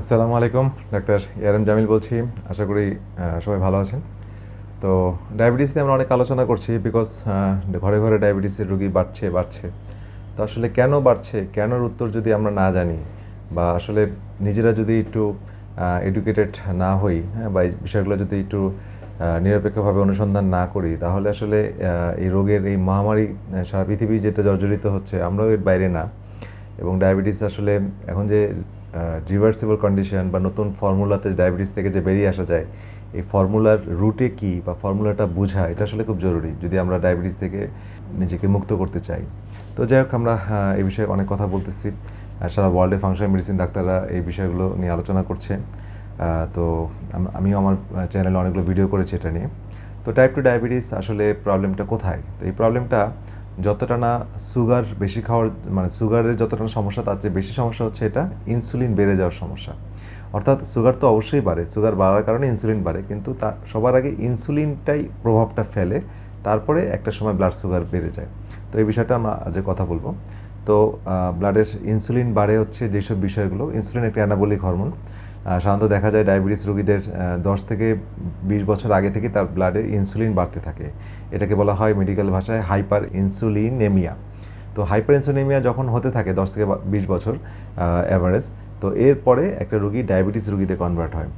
আসসালামু আলাইকুম, ডাক্তার ইয়ারাম জামিল বলছি। আশা করি সবাই ভালো আছেন। তো ডায়াবেটিস নিয়ে আমরা অনেক আলোচনা করছি বিকজ ঘরে ঘরে ডায়াবেটিসের রোগী বাড়ছে বাড়ছে। তো আসলে কেন বাড়ছে, কেনর উত্তর যদি আমরা না জানি বা আসলে নিজেরা যদি একটু এডুকেটেড না হই হ্যাঁ বা এই বিষয়গুলো যদি একটু নিরপেক্ষভাবে অনুসন্ধান না করি, তাহলে আসলে এই রোগের এই মহামারী সারা পৃথিবী যেটা জর্জরিত হচ্ছে, আমরাও এর বাইরে না। এবং ডায়াবেটিস আসলে এখন যে রিভার্সিবল কন্ডিশন বা নতুন ফর্মুলাতে ডায়াবেটিস থেকে যে বেরিয়ে আসা যায়, এই ফর্মুলার রুটে কি বা ফর্মুলাটা বোঝা, এটা আসলে খুব জরুরি যদি আমরা ডায়াবেটিস থেকে নিজেকে মুক্ত করতে চাই। তো যাই হোক, আমরা এই বিষয়ে অনেক কথা বলতেছি। সারা ওয়ার্ল্ডে ফাংশন মেডিসিন ডাক্তাররা এই বিষয়গুলো নিয়ে আলোচনা করছে। তো আমিও আমার চ্যানেলে অনেকগুলো ভিডিও করেছি এটা নিয়ে। তো টাইপ টু ডায়াবেটিস আসলে প্রবলেমটা কোথায়? তো এই প্রবলেমটা যতটা না সুগার বেশি খাওয়ার মানে সুগারের যতটা না সমস্যা, তার চেয়ে বেশি সমস্যা হচ্ছে এটা ইনসুলিন বেড়ে যাওয়ার সমস্যা। অর্থাৎ সুগার তো অবশ্যই বাড়ে, সুগার বাড়ার কারণে ইনসুলিন বাড়ে, কিন্তু তা, সবার আগে ইনসুলিনটাই প্রভাবটা ফেলে, তারপরে একটা সময় ব্লাড সুগার বেড়ে যায়। তো এই বিষয়টা আমরা আজকে কথা বলব। তো ব্লাডের ইনসুলিন বাড়ে হচ্ছে যেসব বিষয়গুলো, ইনসুলিন একটি অ্যানাবলিক হরমোন সাধারণত দেখা যায় ডায়াবেটিস রোগীদের দশ থেকে বিশ বছর আগে থেকে তার ব্লাডে ইনসুলিন বাড়তে থাকে। এটাকে বলা হয় মেডিকেল ভাষায় হাইপার ইনসুলিনেমিয়া তো হাইপার ইনসুলিনেমিয়া যখন হতে থাকে দশ থেকে বিশ বছর অ্যাভারেজ তো এরপরে একটা রোগী ডায়াবেটিস রোগীতে কনভার্ট হয়।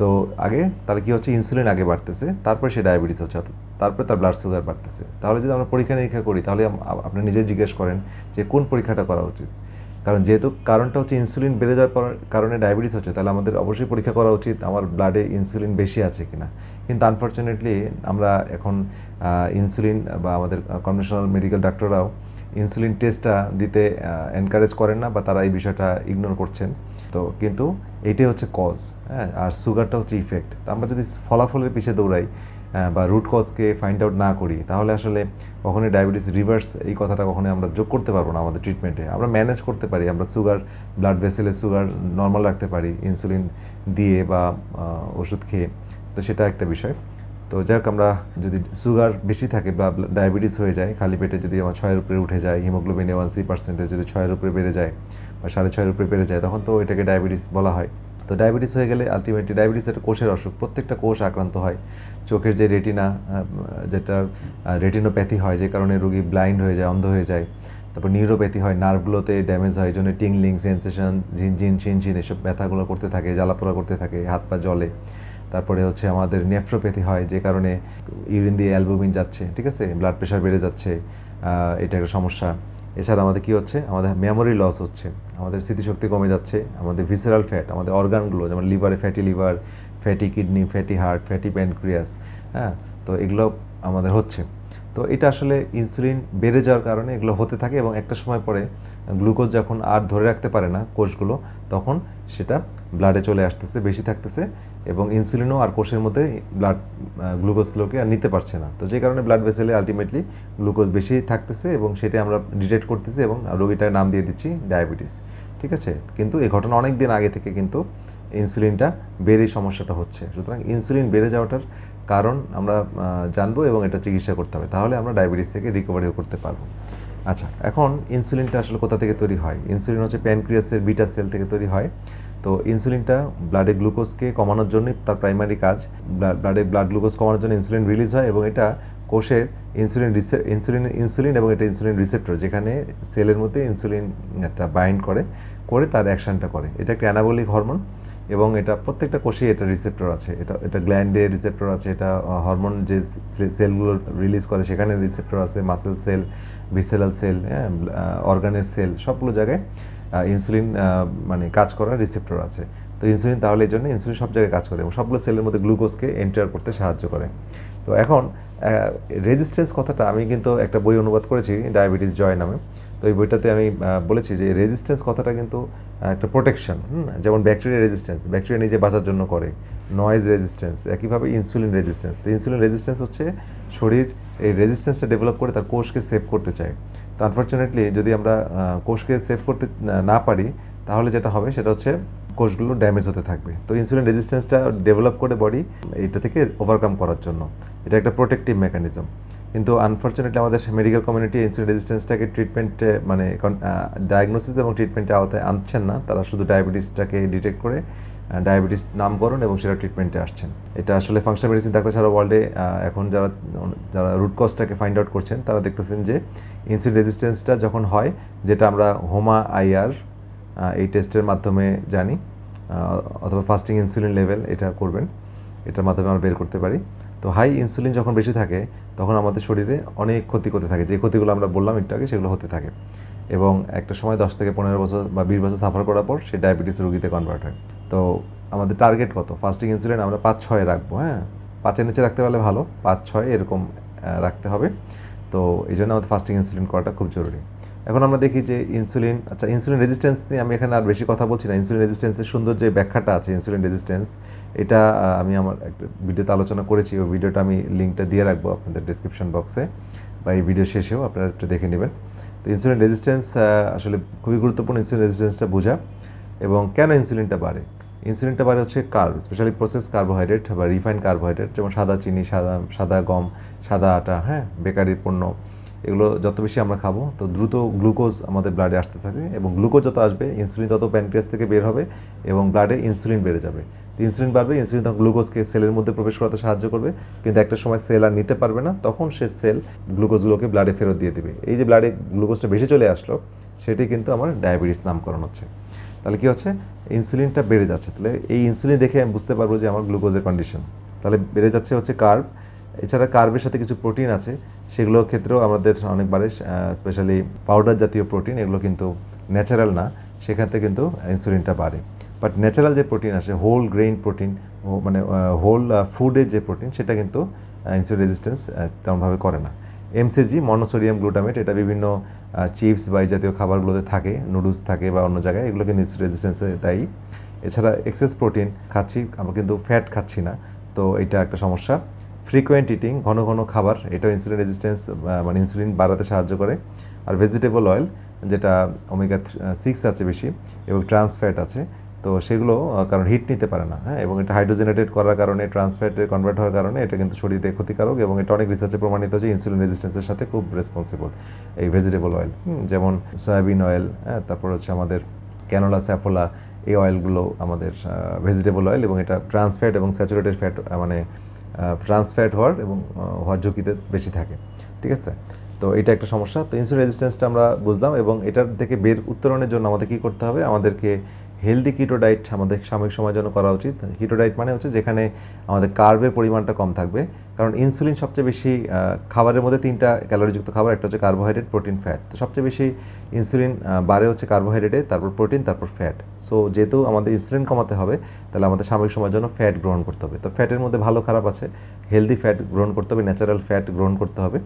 তো আগে তাহলে কি হচ্ছে, ইনসুলিন আগে বাড়তেছে, তারপরে সে ডায়াবেটিস হচ্ছে তারপরে তার ব্লাড সুগার বাড়তেছে। তাহলে যদি আমরা পরীক্ষা নিরীক্ষা করি, তাহলে আপনি নিজে জিজ্ঞেস করেন যে কোন পরীক্ষাটা করা উচিত? কারণ যেহেতু কারণটা হচ্ছে ইনসুলিন বেড়ে যাওয়ার কারণে ডায়াবেটিস হচ্ছে, তাহলে আমাদের অবশ্যই পরীক্ষা করা উচিত আমার ব্লাডে ইনসুলিন বেশি আছে কিনা। কিন্তু আনফর্চুনেটলি আমরা এখন ইনসুলিন বা আমাদের কনভেনশনাল মেডিকেল ডাক্তাররাও ইনসুলিন টেস্টটা দিতে এনকারেজ করেন না বা তারা এই বিষয়টা ইগনোর করছেন। তো কিন্তু এইটাই হচ্ছে কজ হ্যাঁ আর সুগারটা হচ্ছে ইফেক্ট আমরা যদি ফলাফলের পিছিয়ে দৌড়াই বা রুট কজকে ফাইন্ড আউট না করি, তাহলে আসলে কখনোই ডায়াবেটিস রিভার্স এই কথাটা কখনোই আমরা যোগ করতে পারব না আমাদের ট্রিটমেন্টে আমরা ম্যানেজ করতে পারি, আমরা সুগার ব্লাড ভেসেলে সুগার নর্মাল রাখতে পারি ইনসুলিন দিয়ে বা ওষুধ খেয়ে। তো সেটা একটা বিষয়। তো যাই হোক, আমরা যদি সুগার বেশি থাকে বা ডায়াবেটিস হয়ে যায়, খালি পেটে যদি আমার ছয়ের উপরে উঠে যায় হিমোগ্লোবিন ওয়ান সি পার্সেন্টেজ যদি ছয়ের উপরে বেড়ে যায় বা সাড়ে ছয়ের উপরে বেড়ে যায়, তখন তো এটাকে ডায়াবেটিস বলা হয়। তো ডায়াবেটিস হয়ে গেলে আলটিমেটলি ডায়াবেটিস একটা কোষের অসুখ, প্রত্যেকটা কোষ আক্রান্ত হয়। চোখের যে রেটিনা যেটা রেটিনোপ্যাথি হয়, যে কারণে রোগী ব্লাইন্ড হয়ে যায়, অন্ধ হয়ে যায়। তারপর নিউরোপ্যাথি হয় নার্ভগুলোতে ড্যামেজ হয় জন্য টিংলিং সেন্সেশন ঝিনঝিন ঝিনঝিন এসব ব্যথাগুলো করতে থাকে, জ্বালাপোড়া করতে থাকে, হাত পা জলে তারপরে হচ্ছে আমাদের নেফ্রোপ্যাথি হয়, যে কারণে ইউরিন দিয়ে অ্যালবুমিন যাচ্ছে, ঠিক আছে? ব্লাড প্রেশার বেড়ে যাচ্ছে এটা একটা সমস্যা। এছাড়া আমাদের কি হচ্ছে? আমাদের মেমোরি লস হচ্ছে। আমাদের স্মৃতিশক্তি কমে যাচ্ছে। আমাদের ভিসেরাল ফ্যাট আমাদের অর্গানগুলো যেমন লিভারে fatty liver fatty kidney fatty heart fatty pancreas হ্যাঁ? তো এগুলো আমাদের হচ্ছে। তো এটা আসলে ইনসুলিন বেড়ে যাওয়ার কারণে এগুলো হতে থাকে এবং একটা সময় পরে গ্লুকোজ যখন আর ধরে রাখতে পারে না কোষগুলো তখন সেটা ব্লাডে চলে আসতেছে, বেশি থাকতেছে এবং ইনসুলিনও আর কোষের মধ্যে ব্লাড গ্লুকোজগুলোকে আর নিতে পারছে না। তো যে কারণে ব্লাড ভেসেলে আলটিমেটলি গ্লুকোজ বেশি থাকতেছে এবং সেটা আমরা ডিটেক্ট করতেছি এবং রোগীটার নাম দিয়ে দিচ্ছি ডায়াবেটিস ঠিক আছে? কিন্তু এই ঘটনা অনেক দিন আগে থেকে কিন্তু ইনসুলিনটা বেড়ে সমস্যাটা হচ্ছে। সুতরাং ইনসুলিন বেড়ে যাওয়াটার কারণ আমরা জানব এবং এটা চিকিৎসা করতে হবে। তাহলে আমরা ডায়াবেটিস থেকে রিকভারিও করতে পারব। আচ্ছা এখন ইনসুলিনটা আসলে কোথা থেকে তৈরি হয়? ইনসুলিন হচ্ছে প্যানক্রিয়াসের বিটা সেল থেকে তৈরি হয়। তো ইনসুলিনটা ব্লাডে গ্লুকোজকে কমানোর জন্যই তার প্রাইমারি কাজ। ব্লাডে ব্লাড গ্লুকোজ কমানোর জন্য ইনসুলিন রিলিজ হয় এবং এটা কোষের ইনসুলিন ইনসুলিন ইনসুলিন এবং এটা ইনসুলিন রিসেপ্টর যেখানে সেলের মধ্যে ইনসুলিন একটা বাইন্ড করে করে তার অ্যাকশনটা করে। এটা একটা অ্যানাবলিক হরমোন এবং এটা প্রত্যেকটা কোষে এটা রিসেপ্টর আছে। এটা এটা গ্ল্যান্ডে রিসেপ্টর আছে, এটা হরমোন যে সেলগুলো রিলিজ করে সেখানে রিসেপ্টর আছে মাসেল সেল ভিসেরাল সেল হ্যাঁ অর্গানের সেল সবগুলো জায়গায় ইনসুলিন মানে কাজ করার রিসেপ্টর আছে। তো ইনসুলিন তাহলে এই জন্য ইনসুলিন সব জায়গায় কাজ করে এবং সবগুলো সেলের মধ্যে গ্লুকোজকে এন্টার করতে সাহায্য করে। তো এখন রেজিস্ট্যান্স কথাটা আমি কিন্তু একটা বই অনুবাদ করেছি ডায়াবেটিস জয় নামে। তো এই বইটাতে আমি বলেছি যে রেজিস্ট্যান্স কথাটা কিন্তু একটা প্রোটেকশন যেমন ব্যাকটেরিয়া রেজিস্ট্যান্স ব্যাকটেরিয়া নিজে বাঁচার জন্য করে। নয়েজ রেজিস্ট্যান্স একইভাবে ইনসুলিন রেজিস্ট্যান্স তো ইনসুলিন রেজিস্ট্যান্স হচ্ছে শরীর এই রেজিস্ট্যান্সটা ডেভেলপ করে তার কোষকে সেভ করতে চায়। তো আনফর্চুনেটলি যদি আমরা কোষকে সেভ করতে না- পারি, তাহলে যেটা হবে সেটা হচ্ছে কোষগুলো ড্যামেজ হতে থাকবে। তো ইনসুলিন রেজিস্ট্যান্সটা ডেভেলপ করে বডি এটা থেকে ওভারকাম করার জন্য। এটা একটা প্রোটেক্টিভ মেকানিজম কিন্তু আনফর্চুনেটলি আমাদের মেডিকেল কমিউনিটি ইনসুলিন রেজিস্ট্যান্সটাকে ট্রিটমেন্টে মানে ডায়াগনোসিস এবং ট্রিটমেন্টের আওতায় আনছেন না। তারা শুধু ডায়াবেটিসটাকে ডিটেক্ট করে ডায়াবেটিস নামকরণ এবং সেটা ট্রিটমেন্টে আসছেন। এটা আসলে ফাংশনাল মেডিসিন ডাক্তার সারা ওয়ার্ল্ডে এখন যারা যারা রুট কজটাকে ফাইন্ড আউট করছেন, তারা দেখতেছেন যে ইনসুলিন রেজিস্ট্যান্সটা যখন হয়, যেটা আমরা হোমা আইআর এই টেস্টের মাধ্যমে জানি অথবা ফাস্টিং ইনসুলিন লেভেল এটা করবেন। এটার মাধ্যমে আমরা বের করতে পারি। তো হাই ইনসুলিন যখন বেশি থাকে, তখন আমাদের শরীরে অনেক ক্ষতি করতে থাকে। যে ক্ষতিগুলো আমরা বললাম একটু আগে, সেগুলো হতে থাকে। এবং একটা সময় দশ থেকে পনেরো বছর বা বিশ বছর সাফার করার পর সে ডায়াবেটিস রোগীতে কনভার্ট হয়। তো আমাদের টার্গেট কত? ফাস্টিং ইনসুলিন আমরা পাঁচ ছয়ে রাখব হ্যাঁ? পাঁচের নিচে রাখতে পারলে ভালো, পাঁচ ছয় এরকম রাখতে হবে। তো এই জন্য আমাদের ফাস্টিং ইনসুলিন করাটা খুব জরুরি। এখন আমরা দেখি যে ইনসুলিন আচ্ছা ইনসুলিন রেজিস্ট্যান্স নিয়ে আমি এখানে আর বেশি কথা বলছি না। ইনসুলিন রেজিস্ট্যান্সের সুন্দর যে ব্যাখ্যাটা আছে ইনসুলিন রেজিস্ট্যান্স এটা আমি আমার একটা ভিডিওতে আলোচনা করেছি। ওই ভিডিওটা আমি লিঙ্কটা দিয়ে রাখব আপনাদের ডিসক্রিপশন বক্সে বা এই ভিডিও শেষেও আপনারা একটু দেখে নেবেন। তো ইনসুলিন রেজিস্ট্যান্স আসলে খুবই গুরুত্বপূর্ণ ইনসুলিন রেজিস্ট্যান্সটা বোঝা। এবং কেন ইনসুলিনটা বাড়ে? ইনসুলিনটা বাড়ে হচ্ছে কার্ব স্পেশালি প্রসেস কার্বোহাইড্রেট বা রিফাইন্ড কার্বোহাইড্রেট যেমন সাদা চিনি, সাদা সাদা গম, সাদা আটা হ্যাঁ বেকারির পণ্য। এগুলো যত বেশি আমরা খাব, তো দ্রুত গ্লুকোজ আমাদের ব্লাডে আসতে থাকে এবং গ্লুকোজ যত আসবে ইনসুলিন তত প্যানক্রিয়াস থেকে বের হবে এবং ব্লাডে ইনসুলিন বেড়ে যাবে। ইনসুলিন বাড়বে ইনসুলিন তখন গ্লুকোজকে সেলের মধ্যে প্রবেশ করাতে সাহায্য করবে, কিন্তু একটা সময় সেল আর নিতে পারবে না, তখন সে সেল গ্লুকোজগুলোকে ব্লাডে ফেরত দিয়ে দেবে। এই যে ব্লাডে গ্লুকোজটা বেশি চলে আসলো, সেটি কিন্তু আমার ডায়াবেটিস নামকরণ হচ্ছে। তাহলে কি হচ্ছে? ইনসুলিনটা বেড়ে যাচ্ছে। তাহলে এই ইনসুলিন দেখে আমি বুঝতে পারব যে আমার গ্লুকোজের কন্ডিশন তাহলে বেড়ে যাচ্ছে হচ্ছে কার্ব এছাড়া কার্বের সাথে কিছু প্রোটিন আছে, সেগুলোর ক্ষেত্রেও আমাদের অনেকবারে স্পেশালি পাউডার জাতীয় প্রোটিন, এগুলো কিন্তু ন্যাচারাল না, সেখান থেকে কিন্তু ইনসুলিনটা বাড়ে। বাট ন্যাচারাল যে প্রোটিন আসে হোল গ্রেইন প্রোটিন মানে হোল ফুডের যে প্রোটিন সেটা কিন্তু ইনসুলিন রেজিস্ট্যান্স তেমনভাবে করে না। এমসিজি মনোসোডিয়াম গ্লুটামেট এটা বিভিন্ন চিপস বা এই জাতীয় খাবারগুলোতে থাকে নুডলস থাকে বা অন্য জায়গায়, এগুলো কিন্তু ইনসুলিন রেজিস্ট্যান্সে দায়ী। এছাড়া এক্সেস প্রোটিন খাচ্ছি, আমরা কিন্তু ফ্যাট খাচ্ছি না, তো এটা একটা সমস্যা। ফ্রিকোয়েন্ট ইটিং ঘন ঘন খাবার, এটাও ইনসুলিন রেজিস্ট্যান্স মানে ইনসুলিন বাড়াতে সাহায্য করে। আর ভেজিটেবল অয়েল যেটা ওমেগা সিক্স আছে বেশি, এবং ট্রান্সফ্যাট আছে, তো সেগুলো কারণ হিট নিতে পারে না হ্যাঁ? এবং এটা হাইড্রোজেনেটেড করার কারণে ট্রান্স ফ্যাটে কনভার্ট হওয়ার কারণে, এটা কিন্তু শরীরে ক্ষতিকারক, এবং এটা অনেক রিসার্চে প্রমাণিত যে ইনসুলিন রেজিস্ট্যান্সের সাথে খুব রেসপন্সিবল এই ভেজিটেবল অয়েল যেমন সয়াবিন অয়েল হ্যাঁ? তারপর হচ্ছে আমাদের ক্যানোলা স্যাফোলা এই অয়েলগুলো আমাদের ভেজিটেবল অয়েল এবং এটা ট্রান্স ফ্যাট এবং স্যাচুরেটেড ফ্যাট মানে ট্রান্স ফ্যাট হওয়ার এবং হওয়ার ঝুঁকিতে বেশি থাকে। ঠিক আছে? তো এটা একটা সমস্যা। তো ইনসুলিন রেজিস্ট্যান্সটা আমরা বুঝলাম এবং এটার থেকে বের উত্তরণের জন্য আমাদের কী করতে হবে? আমাদেরকে হেলদি কিটো ডায়েট আমাদের সাময়িক সময়ের জন্য করা উচিত। কিটো ডায়েট মানে হচ্ছে যেখানে আমাদের কার্বের পরিমাণটা কম থাকবে। কারণ ইনসুলিন সবচেয়ে বেশি খাবারের মধ্যে তিনটা ক্যালোরিযুক্ত খাবার, একটা হচ্ছে কার্বোহাইড্রেট প্রোটিন ফ্যাট তো সবচেয়ে বেশি ইনসুলিন বাড়ে হচ্ছে কার্বোহাইড্রেটে তারপর প্রোটিন তারপর ফ্যাট সো যেহেতু আমাদের ইনসুলিন কমাতে হবে, তাহলে আমাদের সাময়িক সময়ের জন্য ফ্যাট গ্রহণ করতে হবে। তো ফ্যাটের মধ্যে ভালো, খারাপ আছে। হেলদি ফ্যাট গ্রহণ করতে হবে ন্যাচারাল ফ্যাট গ্রহণ করতে হবে।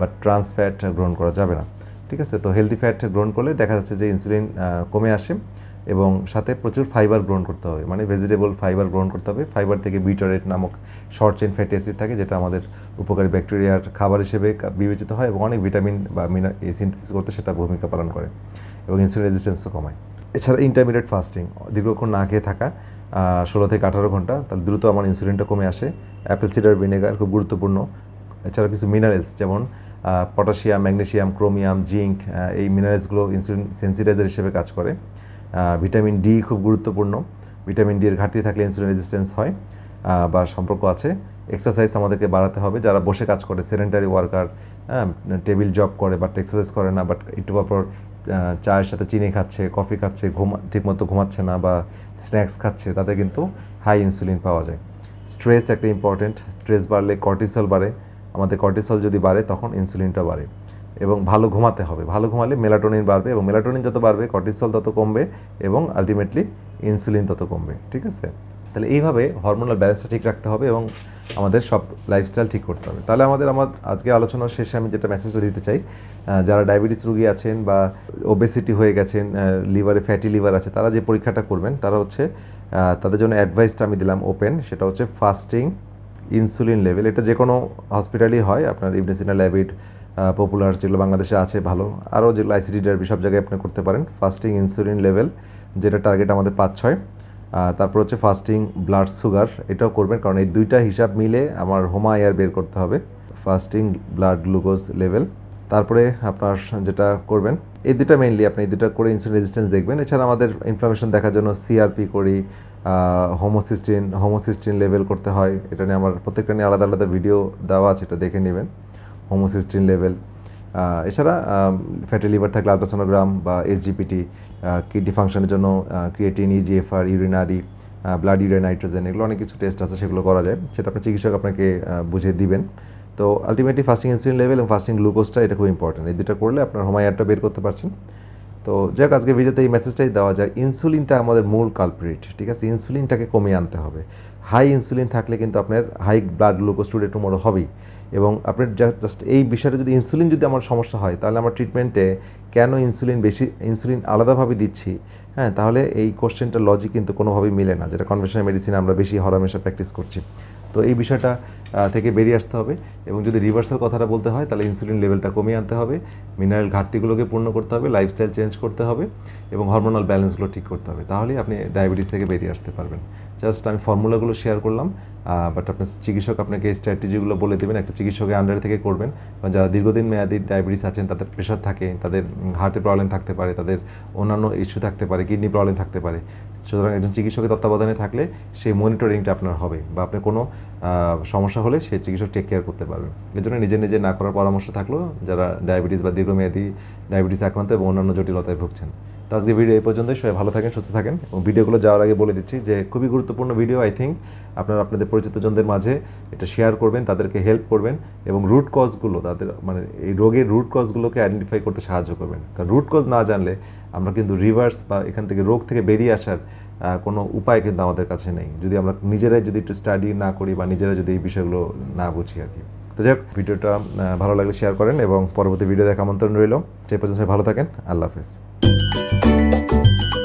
বাট ট্রান্স ফ্যাট গ্রহণ করা যাবে না। ঠিক আছে? তো হেলদি ফ্যাট গ্রহণ করলে দেখা যাচ্ছে যে ইনসুলিন কমে আসে। এবং সাথে প্রচুর ফাইবার গ্রহণ করতে হবে। মানে ভেজিটেবল ফাইবার গ্রহণ করতে হবে। ফাইবার থেকে বিটারেট নামক শর্ট চেন ফ্যাটি অ্যাসিড থাকে, যেটা আমাদের উপকারী ব্যাকটেরিয়ার খাবার হিসেবে বিবেচিত হয় এবং অনেক ভিটামিন বা সিনথেসিস করতে সেটা ভূমিকা পালন করে এবং ইনসুলিন রেজিস্ট্যান্সও কমায়। এছাড়া ইন্টারমিডিয়েট ফাস্টিং দীর্ঘক্ষণ না খেয়ে থাকা ষোলো থেকে আঠারো ঘণ্টা, তাহলে দ্রুত আমার ইনসুলিনটা কমে আসে। অ্যাপেল সিডার ভিনেগার খুব গুরুত্বপূর্ণ। এছাড়া কিছু মিনারেলস যেমন পটাশিয়াম ম্যাগনেসিয়াম ক্রোমিয়াম জিঙ্ক এই মিনারেলসগুলো ইনসুলিন সেন্সিটাইজার হিসেবে কাজ করে। ভিটামিন ডি খুব গুরুত্বপূর্ণ। ভিটামিন ডি এর ঘাটতি থাকলে ইনসুলিন রেজিস্ট্যান্স হয় বা সম্পর্ক আছে। এক্সারসাইজ আমাদেরকে বাড়াতে হবে। যারা বসে কাজ করে সেডেন্টারি ওয়ার্কার টেবিল জব করে বাট এক্সারসাইজ করে না বাট একটু পর পর চায়ের সাথে চিনি খাচ্ছে কফি খাচ্ছে, ঘুমা, ঠিকমতো ঘুমাচ্ছে না, বা স্ন্যাক্স খাচ্ছে, তাতে কিন্তু হাই ইনসুলিন পাওয়া যায়। স্ট্রেস একটা ইম্পর্টেন্ট স্ট্রেস বাড়লে কর্টিসল বাড়ে। আমাদের কর্টিসল যদি বাড়ে, তখন ইনসুলিনটা বাড়ে। এবং ভালো ঘুমাতে হবে। ভালো ঘুমালে মেলাটোনিন বাড়বে এবং মেলাটোনিন যত বাড়বে, কর্টিসল তত কমবে এবং আলটিমেটলি ইনসুলিন তত কমবে, ঠিক আছে? তাহলে এইভাবে হরমোনাল ব্যালেন্সটা ঠিক রাখতে হবে এবং আমাদের সব লাইফস্টাইল ঠিক করতে হবে। তাহলে আমাদের, আমার আজকের আলোচনার শেষে আমি যেটা মেসেজটা দিতে চাই যারা ডায়াবেটিস রুগী আছেন বা ওবেসিটি হয়ে গেছেন লিভারে ফ্যাটি লিভার আছে, তারা যে পরীক্ষাটা করবেন, তারা হচ্ছে তাদের জন্য অ্যাডভাইসটা আমি দিলাম ওপেন সেটা হচ্ছে ফাস্টিং ইনসুলিন লেভেল এটা যে কোনো হসপিটালই হয়, আপনার ইবনেসিনা ল্যাবিড পপুলার যেগুলো বাংলাদেশে আছে ভালো। আরও যেগুলো আইসিডি ডারবি সব জায়গায় আপনি করতে পারেন। ফাস্টিং ইনসুলিন লেভেল যেটা টার্গেট আমাদের পাঁচ, ছয়। তারপর হচ্ছে ফাস্টিং ব্লাড সুগার এটাও করবেন। কারণ এই দুইটা হিসাব মিলে আমার হোমা এয়ার বের করতে হবে। ফাস্টিং ব্লাড গ্লুকোজ লেভেল তারপরে আপনার যেটা করবেন, এই দুটা মেইনলি আপনি এই দুটা করে ইনসুলিন রেজিস্ট্যান্স দেখবেন। এছাড়া আমাদের ইনফরমেশন দেখার জন্য সিআরপি করি হোমোসিস্টিন হোমোসিস্টিন লেভেল করতে হয়। এটা নিয়ে আমার প্রত্যেকটা নিয়ে আলাদা আলাদা ভিডিও দেওয়া আছে, এটা দেখে নেবেন। হোমোসিস্টিন লেভেল এছাড়া ফ্যাটি লিভার থাকলে আলট্রাসোনোগ্রাম বা এসজিপিটি কিডনি ফাংশনের জন্য creatinine eGFR urinary blood urea nitrogen এগুলো অনেক কিছু টেস্ট আছে, সেগুলো করা যায়। সেটা আপনার চিকিৎসক আপনাকে বুঝিয়ে দিবেন। তো আলটিমেটলি ফাস্টিং ইনসুলিন লেভেল এবং ফাস্টিং গ্লুকোজটা এটা খুব ইম্পর্টেন্ট এই দুটো করলে আপনার হোমায়ারটা বের করতে পারছেন। তো যাই হোক আজকে ভিডিওতে এই মেসেজটাই দেওয়া যায়। ইনসুলিনটা আমাদের মূল কালপ্রিট ঠিক আছে? ইনসুলিনটাকে কমিয়ে আনতে হবে। হাই ইনসুলিন থাকলে কিন্তু আপনার high blood glucose to tomorrow হবেই। এবং আপনার জাস্ট এই বিষয়টা যদি ইনসুলিন যদি আমার সমস্যা হয়, তাহলে আমার ট্রিটমেন্টে কেন ইনসুলিন বেশি ইনসুলিন আলাদাভাবে দিচ্ছি? হ্যাঁ তাহলে এই কোশ্চেনটার লজিক কিন্তু কোনোভাবেই মিলে না, যেটা কনভেনশনাল মেডিসিনে আমরা বেশি হরমেশা প্র্যাকটিস করছি। তো এই বিষয়টা থেকে বেরিয়ে আসতে হবে এবং যদি রিভার্সাল কথাটা বলতে হয়, তাহলে ইনসুলিন লেভেলটা কমিয়ে আনতে হবে। মিনারেল ঘাটতিগুলোকে পূর্ণ করতে হবে লাইফস্টাইল চেঞ্জ করতে হবে এবং হরমোনাল ব্যালেন্সগুলো ঠিক করতে হবে। তাহলেই আপনি ডায়াবেটিস থেকে বেরিয়ে আসতে পারবেন। জাস্ট আমি ফর্মুলাগুলো শেয়ার করলাম বাট আপনার চিকিৎসক আপনাকে স্ট্র্যাটেজিগুলো বলে দেবেন, একটা চিকিৎসকের আন্ডারে থেকে করবেন। যারা দীর্ঘদিন মেয়াদি ডায়াবেটিস আছেন, তাদের প্রেশার থাকে, তাদের হার্টের প্রবলেম থাকতে পারে, তাদের অন্যান্য ইস্যু থাকতে পারে কিডনি প্রবলেম থাকতে পারে। সুতরাং একজন চিকিৎসকের তত্ত্বাবধানে থাকলে সেই মনিটরিংটা আপনার হবে বা আপনার কোনো সমস্যা হলে সেই চিকিৎসক টেক কেয়ার করতে পারবেন। এর জন্য নিজে নিজে না করার পরামর্শ থাকলেও যারা ডায়াবেটিস বা দীর্ঘমেয়াদী ডায়াবেটিস আক্রান্ত এবং অন্যান্য জটিলতায় ভুগছেন তো আজকে ভিডিও এই পর্যন্তই। সবাই ভালো থাকেন, সুস্থ থাকেন এবং ভিডিওগুলো যাওয়ার আগে বলে দিচ্ছি যে, খুবই গুরুত্বপূর্ণ ভিডিও আই থিঙ্ক আপনারা আপনাদের পরিচিতজনদের মাঝে এটা শেয়ার করবেন, তাদেরকে হেল্প করবেন এবং রুট কজগুলো তাদের মানে এই রোগের রুট কজগুলোকে আইডেন্টিফাই করতে সাহায্য করবেন। কারণ রুট কজ না জানলে আমরা কিন্তু রিভার্স বা এখান থেকে রোগ থেকে বেরিয়ে আসার কোনো উপায় কিন্তু আমাদের কাছে নেই। যদি আমরা নিজেরাই যদি একটু স্টাডি না করি বা নিজেরা যদি এই বিষয়গুলো না বুঝি আর কি। তো যাই হোক, ভিডিওটা ভালো লাগলে শেয়ার করেন এবং পরবর্তী ভিডিও দেখা আমন্ত্রণ রইল। সেই পর্যন্ত ভালো থাকেন। আল্লাহ হাফেজ। Thank you.